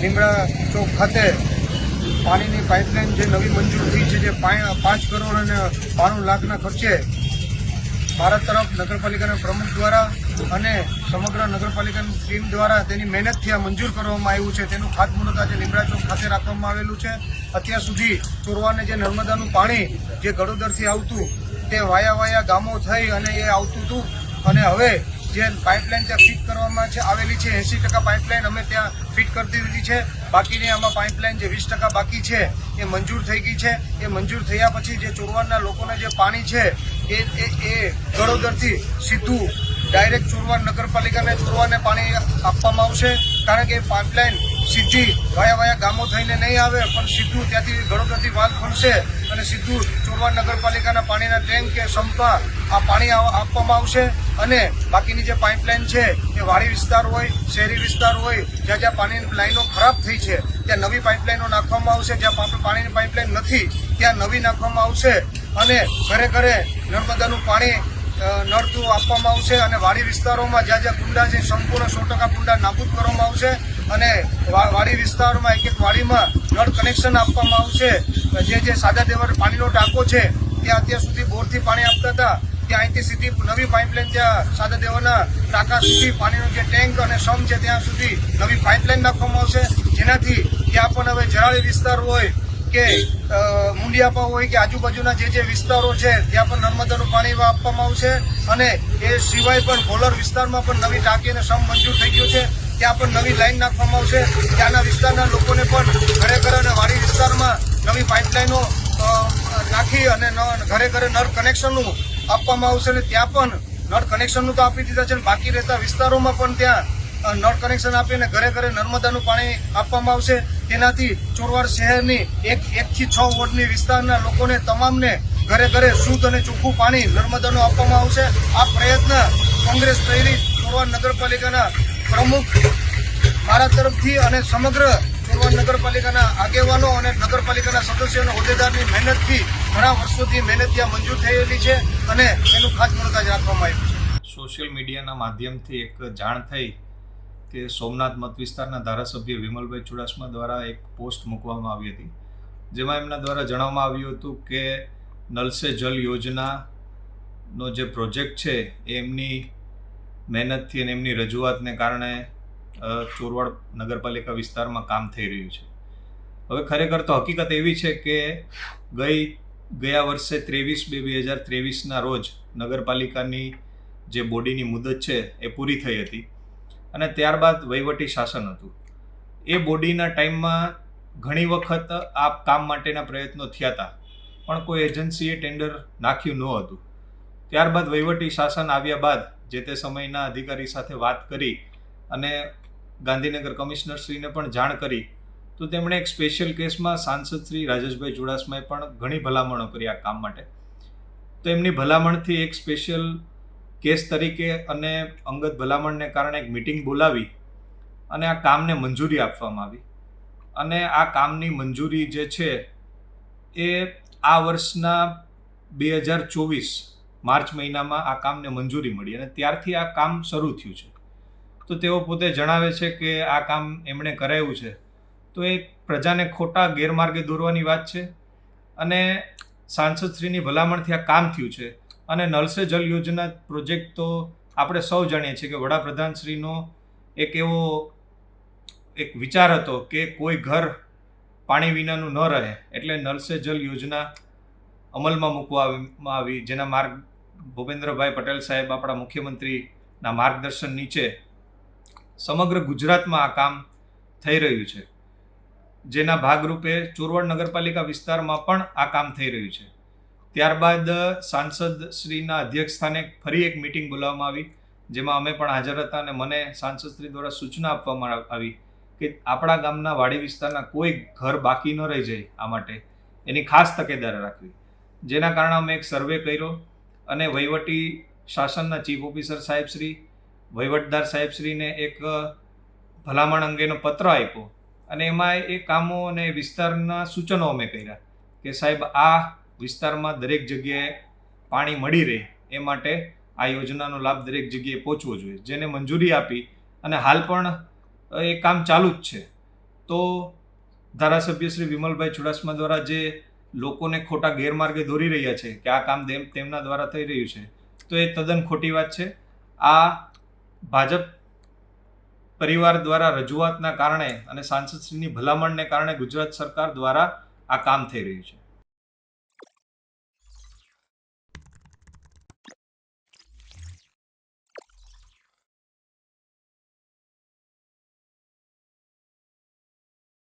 લીમડા ચોક ખાતે પાણીની પાઇપલાઇન જે નવી મંજૂર થઈ છે, જે પાંચ કરોડ અને બાણું લાખના ખર્ચે ભારત તરફ નગરપાલિકાના પ્રમુખ દ્વારા અને સમગ્ર નગરપાલિકાની ટીમ દ્વારા તેની મહેનતથી આ મંજૂર કરવામાં આવ્યું છે. તેનું ખાતમુહૂર્ત આજે લીમડા ચોક ખાતે રાખવામાં આવેલું છે. અત્યાર સુધી ચોરવાને જે નર્મદાનું પાણી જે ગડોદરથી આવતું, તે વાયા વાયા ગામો થઈ અને એ આવતું હતું. અને હવે જે પાઇપલાઇન ત્યાં ફિટ કરવામાં છે, આવેલી છે એંસી ટકા પાઇપલાઇન અમે ત્યાં ફિટ કરી દીધી છે. બાકીની આમાં પાઇપલાઇન જે વીસ ટકા બાકી છે, એ મંજૂર થઈ ગઈ છે. એ મંજૂર થયા પછી જે ચોરવાડના લોકોને જે પાણી છે, એ એ એ ગળોદરથી સીધું ડાયરેક્ટ ચોરવાડ નગરપાલિકાને ચોરવાડને પાણી આપવામાં આવશે. કારણ કે પાઇપલાઇન સીધી વાયા વાયા ગામો થઈને નહીં આવે, પણ સીધું ત્યાંથી ગળોદરથી વાલ ખુલશે અને સીધું ચોરવાડ નગરપાલિકાના પાણીના ટેન્ક કે સંપા આ પાણી આપવામાં આવશે અને બાકીની જે પાઇપલાઇન છે એ વાડી વિસ્તાર હોય, શહેરી વિસ્તાર હોય, જ્યાં જ્યાં પાણીની લાઈનો ખરાબ થઈ છે, ત્યાં નવી પાઇપલાઇનો નાખવામાં આવશે. જ્યાં પાણીની પાઇપલાઇન નથી, ત્યાં નવી નાખવામાં આવશે અને ઘરે ઘરે નર્મદાનું પાણી નળતું આપવામાં આવશે અને વાડી વિસ્તારોમાં જ્યાં જ્યાં કુંડા છે, સંપૂર્ણ સો ટકા કુંડા નાબૂદ કરવામાં આવશે અને વાડી વિસ્તારોમાં એક એક વાડીમાં નળ કનેક્શન આપવામાં આવશે. જે જે સાદા દેવર પાણીનો ટાંકો છે ત્યાં અત્યાર સુધી બોરથી પાણી આપતા હતા ત્યાં અહીંથી સીધી નવી પાઇપલાઇન ત્યાં સાદા દેવાના ટાંકા સુધી પાણીનો જે ટેન્ક અને સમ છે ત્યાં સુધી નવી પાઇપલાઇન નાખવામાં આવશે. જેનાથી ત્યાં પણ હવે જરાળી વિસ્તાર હોય કે મુંડિયાપા હોય કે આજુબાજુના જે જે વિસ્તારો છે, ત્યાં પણ નર્મદાનું પાણી આપવામાં આવશે. અને એ સિવાય પણ ભોલર વિસ્તારમાં પણ નવી ટાંકી અને સમ મંજૂર થઈ ગયું છે. ત્યાં પણ નવી લાઈન નાખવામાં આવશે. ત્યાંના વિસ્તારના લોકોને પણ ઘરે અને વાડી વિસ્તારમાં નવી પાઇપલાઇનો નાખી અને ઘરે ઘરે નળ કનેક્શનનું આપવામાં આવશે અને ત્યાં પણ નળ કનેક્શનનું તો આપી દીધા છે અને બાકી રહેતા વિસ્તારોમાં પણ ત્યાં નળ કનેક્શન આપીને ઘરે ઘરે નર્મદાનું પાણી આપવામાં આવશે. તેનાથી ચોરવાડ શહેરની એક એકથી છ વોર્ડની વિસ્તારના લોકોને તમામને ઘરે ઘરે શુદ્ધ અને ચોખ્ખું પાણી નર્મદાનું આપવામાં આવશે. આ પ્રયત્ન કોંગ્રેસ પ્રેરિત ચોરવાડ નગરપાલિકાના પ્રમુખ મારા તરફથી અને સમગ્ર ચોરવાડ નગરપાલિકાના આગેવાનો અને નગરપાલિકાના સદસ્યોના હોદ્દેદારની મહેનતથી ઘણા વર્ષોથી મહેનત ત્યાં મંજૂર થયેલી છે અને એનું ખાસ આજે રાખવામાં આવ્યું છે. સોશિયલ મીડિયાના માધ્યમથી એક જાણ થઈ કે સોમનાથ મત વિસ્તારના ધારાસભ્ય વિમલભાઈ ચુડાસમા દ્વારા એક પોસ્ટ મૂકવામાં આવી હતી, જેમાં એમના દ્વારા જણાવવામાં આવ્યું હતું કે નલ જલ યોજનાનો જે પ્રોજેક્ટ છે, એ એમની મહેનતથી અને એમની રજૂઆતને કારણે ચોરવાડ નગરપાલિકા વિસ્તારમાં કામ થઈ રહ્યું છે. હવે ખરેખર તો હકીકત એવી છે કે ગઈ, ગયા વર્ષે ત્રેવીસ બે બે હજાર ત્રેવીસના રોજ નગરપાલિકાની જે બોડીની મુદત છે એ પૂરી થઈ હતી અને ત્યારબાદ વહીવટી શાસન હતું. એ બોડીના ટાઈમમાં ઘણી વખત આ કામ માટેના પ્રયત્નો થયા હતા, પણ કોઈ એજન્સીએ ટેન્ડર નાખ્યું ન હતું ત્યારબાદ વહીવટી શાસન આવ્યા બાદ જે તે સમયના અધિકારી સાથે વાત કરી અને ગાંધીનગર કમિશનરશ્રીને પણ જાણ કરી, તો તેમણે એક સ્પેશિયલ કેસમાં સાંસદ શ્રી રાજેશભાઈ ચુડાસમાએ પણ ઘણી ભલામણો કરી આ કામ માટે. તો એમની ભલામણથી એક સ્પેશિયલ કેસ તરીકે અને અંગત ભલામણને કારણે એક મિટિંગ બોલાવી અને આ કામને મંજૂરી આપવામાં આવી. અને આ કામની મંજૂરી જે છે એ આ વર્ષના બે હજાર ચોવીસ માર્ચ મહિનામાં આ કામને મંજૂરી મળી અને ત્યારથી આ કામ શરૂ થયું છે. તો તેઓ પોતે જણાવે છે કે આ કામ એમણે કરાયું છે. તો એ પ્રજાને ખોટા ગેરમાર્ગે દોરવાની વાત છે અને સાંસદશ્રીની ભલામણથી આ કામ થયું છે. અને નલ જલ યોજના પ્રોજેક્ટ તો આપણે સૌ જાણીએ છીએ કે વડાપ્રધાનશ્રીનો એક એવો એક વિચાર હતો કે કોઈ ઘર પાણી વિનાનું ન રહે એટલે નલ જલ યોજના અમલમાં મૂકવામાં આવી. જેના માર્ગ ભૂપેન્દ્રભાઈ પટેલ સાહેબ આપણા મુખ્યમંત્રીના માર્ગદર્શન નીચે સમગ્ર ગુજરાતમાં આ કામ થઈ રહ્યું છે. જેના ભાગરૂપે ચોરવાડ નગરપાલિકા વિસ્તારમાં પણ આ કામ થઈ રહ્યું છે. ત્યારબાદ સાંસદ શ્રીના અધ્યક્ષ સ્થાને ફરી એક મિટિંગ બોલાવવામાં આવી, જેમાં અમે પણ હાજર હતા અને મને સાંસદ શ્રી દ્વારા સૂચના આપવામાં આવી કે આપણા ગામના વાડી વિસ્તારના કોઈ ઘર બાકી ન રહી જાય આ માટે એની ખાસ તકેદારી રાખવી. જેના કારણે અમે એક સર્વે કર્યો અને વહીવટી શાસનના ચીફ ઓફિસર સાહેબશ્રી વહીવટદાર સાહેબશ્રીને એક ભલામણ અંગેનો પત્ર આપ્યો અને એમાં એ કામો અને વિસ્તારના સૂચનો અમે કર્યા કે સાહેબ, આ વિસ્તારમાં દરેક જગ્યાએ પાણી મળી રહે એ માટે આ યોજનાનો લાભ દરેક જગ્યાએ પહોંચવો જોઈએ, જેને મંજૂરી આપી અને હાલ પણ એ કામ ચાલુ જ છે. તો ધારાસભ્ય શ્રી વિમલભાઈ ચુડાસમા દ્વારા જે લોકોને ખોટા ગેરમાર્ગે દોરી રહ્યા છે કે આ કામ તેમ, તેમના દ્વારા થઈ રહ્યું છે, તો એ તદ્દન ખોટી વાત છે. આ ભાજપ પરિવાર દ્વારા રજૂઆતના કારણે અને સાંસદશ્રીની ભલામણને કારણે ગુજરાત સરકાર દ્વારા આ કામ થઈ રહ્યું છે.